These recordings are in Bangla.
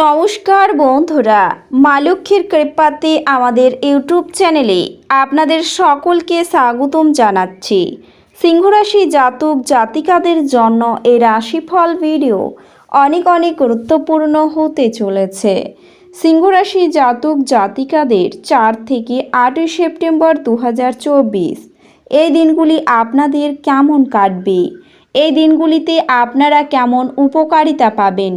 নমস্কার বন্ধুরা, মা লক্ষ্মীর কৃপাতে আমাদের ইউটিউব চ্যানেলে আপনাদের সকলকে স্বাগতম জানাচ্ছি। সিংহরাশি জাতক জাতিকাদের জন্য এই রাশিফল ভিডিও অনেক অনেক গুরুত্বপূর্ণ হতে চলেছে। সিংহরাশি জাতক জাতিকাদের চার থেকে আটই সেপ্টেম্বর দু হাজার চব্বিশ এই দিনগুলি আপনাদের কেমন কাটবে? এই দিনগুলিতে আপনারা কেমন উপকারিতা পাবেন?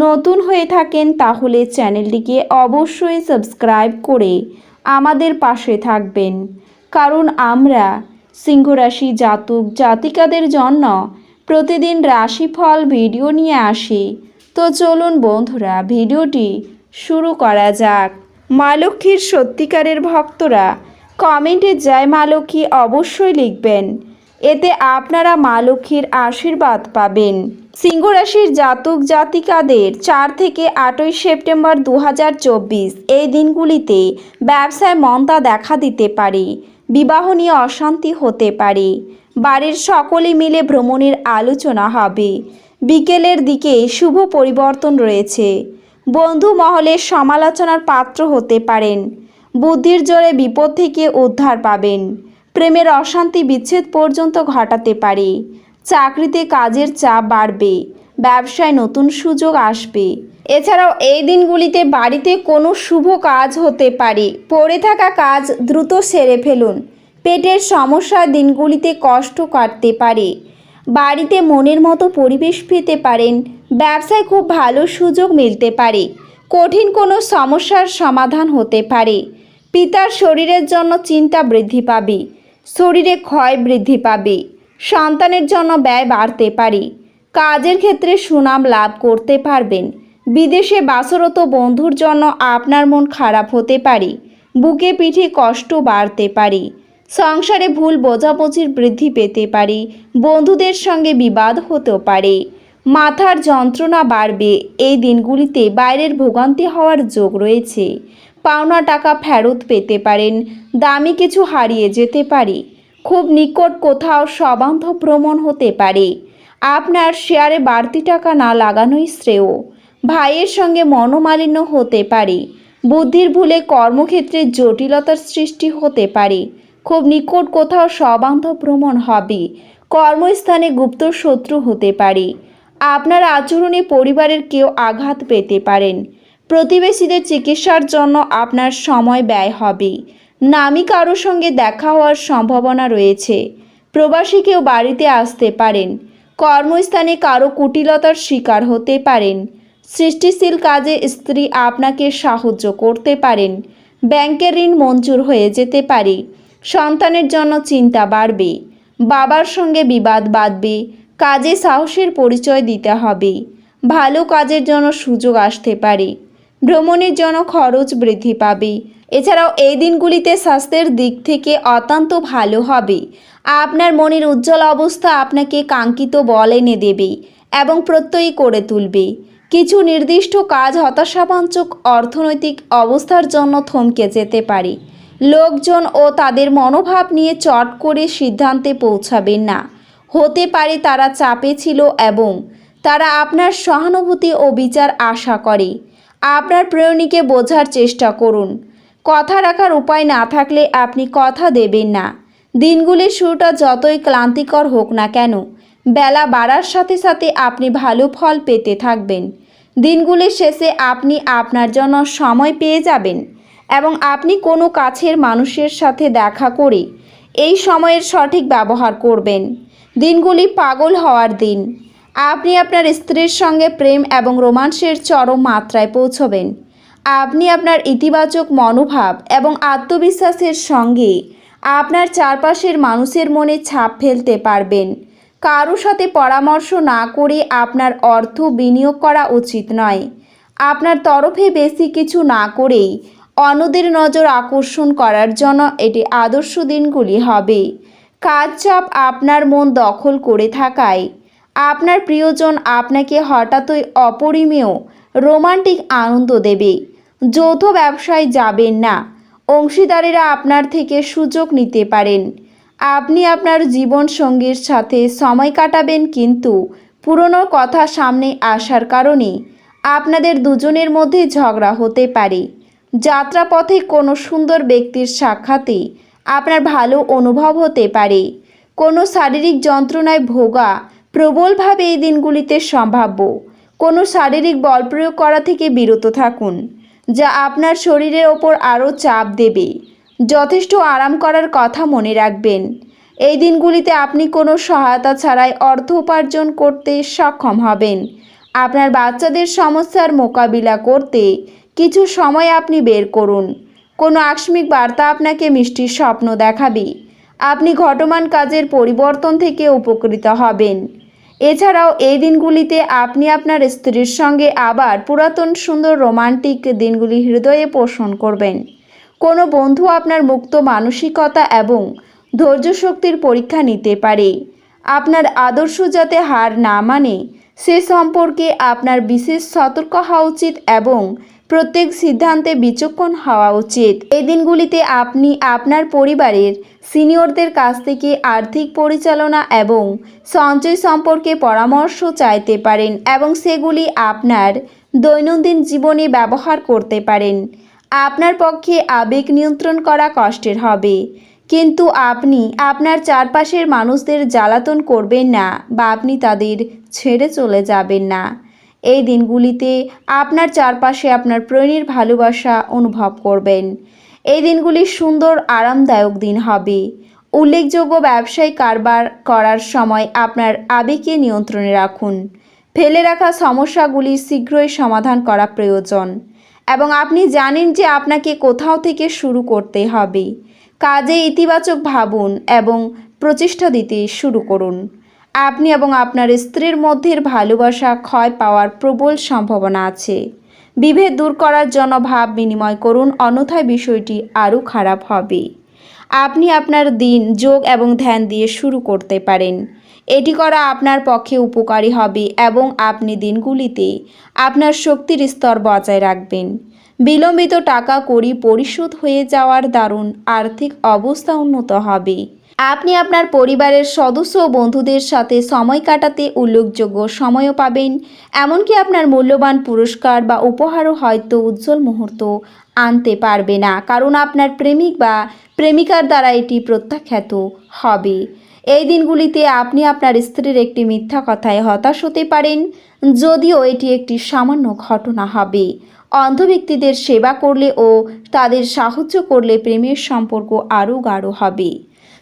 নতুন হয়ে থাকেন তাহলে চ্যানেলটিকে অবশ্যই সাবস্ক্রাইব করে আমাদের পাশে থাকবেন। কারণ আমরা সিংহরাশি জাতক জাতিকাদের জন্য প্রতিদিন রাশিফল ভিডিও নিয়ে আসি। তো চলুন বন্ধুরা, ভিডিওটি শুরু করা যাক। মা লক্ষ্মীর সত্যিকারের ভক্তরা কমেন্টে জয় মা লক্ষ্মী অবশ্যই লিখবেন। এতে আপনারা মা লক্ষ্মীর আশীর্বাদ পাবেন। সিংহ রাশির জাতক জাতিকাদের চার থেকে আটই সেপ্টেম্বর দু হাজার চব্বিশ এই দিনগুলিতে ব্যবসায় মন্দা দেখা দিতে পারে, বিবাহ নিয়ে অশান্তি হতে পারে। বাড়ির সকলে মিলে ভ্রমণের আলোচনা হবে। বিকেলের দিকে শুভ পরিবর্তন রয়েছে। বন্ধু মহলের সমালোচনার পাত্র হতে পারেন। বুদ্ধির জোরে বিপদ থেকে উদ্ধার পাবেন। প্রেমের অশান্তি বিচ্ছেদ পর্যন্ত ঘটাতে পারে। চাকরিতে কাজের চাপ বাড়বে, ব্যবসায় নতুন সুযোগ আসবে। এছাড়াও এই দিনগুলিতে বাড়িতে কোনো শুভ কাজ হতে পারে। পড়ে থাকা কাজ দ্রুত সেরে ফেলুন। পেটের সমস্যা দিনগুলিতে কষ্ট কাটতে পারে। বাড়িতে মনের মতো পরিবেশ পেতে পারেন। ব্যবসায় খুব ভালো সুযোগ মিলতে পারে। কঠিন কোনো সমস্যার সমাধান হতে পারে। পিতার শরীরের জন্য চিন্তা বৃদ্ধি পাবে। শরীরে ক্ষয় বৃদ্ধি পাবে। সন্তানের জন্য ব্যয় বাড়তে পারে। কাজের ক্ষেত্রে সুনাম লাভ করতে পারবেন। বিদেশে বাসরত বন্ধুর জন্য আপনার মন খারাপ হতে পারে। বুকে পিঠে কষ্ট বাড়তে পারে। সংসারে ভুল বোঝাবুঝির বৃদ্ধি পেতে পারে। বন্ধুদের সঙ্গে বিবাদ হতেও পারে। মাথার যন্ত্রণা বাড়বে। এই দিনগুলিতে বাইরের ভোগান্তি হওয়ার যোগ রয়েছে। পাওনা টাকা ফেরত পেতে পারেন। দামি কিছু হারিয়ে যেতে পারে। খুব নিকট কোথাও সবান্ধ ভ্রমণ হতে পারে। আপনার শেয়ারে বাড়তি টাকা না লাগানোই শ্রেয়। ভাইয়ের সঙ্গে মনোমালিন্য হতে পারে। বুদ্ধির ভুলে কর্মক্ষেত্রে জটিলতার সৃষ্টি হতে পারে। খুব নিকট কোথাও সবান্ধ ভ্রমণ হবে। কর্মস্থানে গুপ্ত শত্রু হতে পারে। আপনার আচরণে পরিবারের কেউ আঘাত পেতে পারেন। প্রতিবেশীদের চিকিৎসার জন্য আপনার সময় ব্যয় হবে। নামি কারোর সঙ্গে দেখা হওয়ার সম্ভাবনা রয়েছে। প্রবাসী কেউ বাড়িতে আসতে পারেন। কর্মস্থানে কারও কুটিলতার শিকার হতে পারেন। সৃষ্টিশীল কাজে স্ত্রী আপনাকে সাহায্য করতে পারেন। ব্যাংকের ঋণ মঞ্জুর হয়ে যেতে পারে। সন্তানের জন্য চিন্তা বাড়বে। বাবার সঙ্গে বিবাদ বাঁধবে। কাজে সাহসের পরিচয় দিতে হবে। ভালো কাজের জন্য সুযোগ আসতে পারে। ভ্রমণের জন্য খরচ বৃদ্ধি পাবে। এছাড়াও এই দিনগুলিতে স্বাস্থ্যের দিক থেকে অত্যন্ত ভালো হবে। আপনার মনের উজ্জ্বল অবস্থা আপনাকে কাঙ্ক্ষিত বল এনে দেবে এবং প্রত্যয়ী করে তুলবে। কিছু নির্দিষ্ট কাজ হতাশাবাঞ্চক অর্থনৈতিক অবস্থার জন্য থমকে যেতে পারে। লোকজন ও তাদের মনোভাব নিয়ে চট করে সিদ্ধান্তে পৌঁছাবেন না। হতে পারে তারা চাপে ছিল এবং তারা আপনার সহানুভূতি ও বিচার আশা করে। আপনার প্রেরণীকে বোঝার চেষ্টা করুন। কথা রাখার উপায় না থাকলে আপনি কথা দেবেন না। দিনগুলির শুরুটা যতই ক্লান্তিকর হোক না কেন, বেলা বাড়ার সাথে সাথে আপনি ভালো ফল পেতে থাকবেন। দিনগুলির শেষে আপনি আপনার জন্য সময় পেয়ে যাবেন এবং আপনি কোনো কাছের মানুষের সাথে দেখা করে এই সময়ের সঠিক ব্যবহার করবেন। দিনগুলি পাগল হওয়ার দিন। আপনি আপনার স্ত্রীর সঙ্গে প্রেম এবং রোমান্সের চরম মাত্রায় পৌঁছবেন। আপনি আপনার ইতিবাচক মনোভাব এবং আত্মবিশ্বাসের সঙ্গে আপনার চারপাশের মানুষের মনে ছাপ ফেলতে পারবেন। কারও সাথে পরামর্শ না করে আপনার অর্থ বিনিয়োগ করা উচিত নয়। আপনার তরফে বেশি কিছু না করেই অন্যদের নজর আকর্ষণ করার জন্য এটি আদর্শ দিনগুলি হবে। কাজ চাপ আপনার মন দখল করে থাকায় আপনার প্রিয়জন আপনাকে হঠাৎই অপরিমেয়, রোমান্টিক আনন্দ দেবে। যৌথ ব্যবসায় যাবেন না। অংশীদারেরা আপনার থেকে সুযোগ নিতে পারেন। আপনি আপনার জীবন সঙ্গীর সাথে সময় কাটাবেন কিন্তু পুরনো কথা সামনে আসার কারণে আপনাদের দুজনের মধ্যে ঝগড়া হতে পারে। যাত্রাপথে কোনো সুন্দর ব্যক্তির সাক্ষাতে আপনার ভালো অনুভব হতে পারে। কোনো শারীরিক যন্ত্রণায় ভোগা প্রবলভাবে এই দিনগুলিতে সম্ভাব্য। কোনো শারীরিক বল প্রয়োগ করা থেকে বিরত থাকুন, যা আপনার শরীরের ওপর আরও চাপ দেবে। যথেষ্ট আরাম করার কথা মনে রাখবেন। এই দিনগুলিতে আপনি কোনো সহায়তা ছাড়াই অর্থ উপার্জন করতে সক্ষম হবেন। আপনার বাচ্চাদের সমস্যার মোকাবিলা করতে কিছু সময় আপনি বের করুন। কোনো আকস্মিক বার্তা আপনাকে মিষ্টির স্বপ্ন দেখাবে। আপনি ঘটমান কাজের পরিবর্তন থেকে উপকৃত হবেন। এছাড়াও এই দিনগুলিতে আপনি আপনার স্ত্রীর সঙ্গে আবার পুরাতন সুন্দর রোমান্টিক দিনগুলি হৃদয়ে পোষণ করবেন। কোনো বন্ধু আপনার মুক্ত মানসিকতা এবং ধৈর্য শক্তির পরীক্ষা নিতে পারে। আপনার আদর্শ যাতে হার না মানে সে সম্পর্কে আপনার বিশেষ সতর্ক হওয়া উচিত এবং প্রত্যেক সিদ্ধান্তে বিচক্ষণ হওয়া উচিত। এই দিনগুলিতে আপনি আপনার পরিবারের সিনিয়রদের কাছ থেকে আর্থিক পরিচালনা এবং সঞ্চয় সম্পর্কে পরামর্শ চাইতে পারেন এবং সেগুলি আপনার দৈনন্দিন জীবনে ব্যবহার করতে পারেন। আপনার পক্ষে আবেগ নিয়ন্ত্রণ করা কষ্টের হবে। কিন্তু আপনি আপনার চারপাশের মানুষদের জ্বালাতন করবেন না বা আপনি তাদের ছেড়ে চলে যাবেন না। এই দিনগুলিতে আপনার চারপাশে আপনার প্রেমের ভালোবাসা অনুভব করবেন। এই দিনগুলি সুন্দর, আরামদায়ক দিন হবে। উল্লেখযোগ্য ব্যবসায়িক কারবার করার সময় আপনার আবেগকে নিয়ন্ত্রণে রাখুন। ফেলে রাখা সমস্যাগুলি শীঘ্রই সমাধান করা প্রয়োজন এবং আপনি জানেন যে আপনাকে কোথাও থেকে শুরু করতে হবে। কাজে ইতিবাচক ভাবুন এবং প্রচেষ্টা দিতে শুরু করুন। আপনি এবং আপনার স্ত্রীর মধ্যের ভালোবাসা, ক্ষয় পাওয়ার প্রবল সম্ভাবনা আছে। বিভেদ দূর করার জন্য ভাব বিনিময় করুন, অন্যথায় বিষয়টি আরও খারাপ হবে। আপনি আপনার দিন, যোগ এবং ধ্যান দিয়ে শুরু করতে পারেন। এটি করা আপনার পক্ষে উপকারী হবে এবং আপনি দিনগুলিতে আপনার শক্তির স্তর বজায় রাখবেন। বিলম্বিত টাকা করি পরিশোধ হয়ে যাওয়ার দারুণ আর্থিক অবস্থা উন্নত হবে। আপনি আপনার পরিবারের সদস্য ও বন্ধুদের সাথে সময় কাটাতে উল্লেখযোগ্য সময়ও পাবেন। এমনকি আপনার মূল্যবান পুরস্কার বা উপহারও হয়তো উজ্জ্বল মুহূর্ত আনতে পারবে না, কারণ আপনার প্রেমিক বা প্রেমিকার দ্বারা এটি প্রত্যাখ্যাত হবে। এই দিনগুলিতে আপনি আপনার স্ত্রীর একটি মিথ্যা কথায় হতাশ হতে পারেন, যদিও এটি একটি সামান্য ঘটনা হবে। অন্ধ ব্যক্তিদের সেবা করলে ও তাদের সাহায্য করলে প্রেমের সম্পর্ক আরও গাঢ় হবে।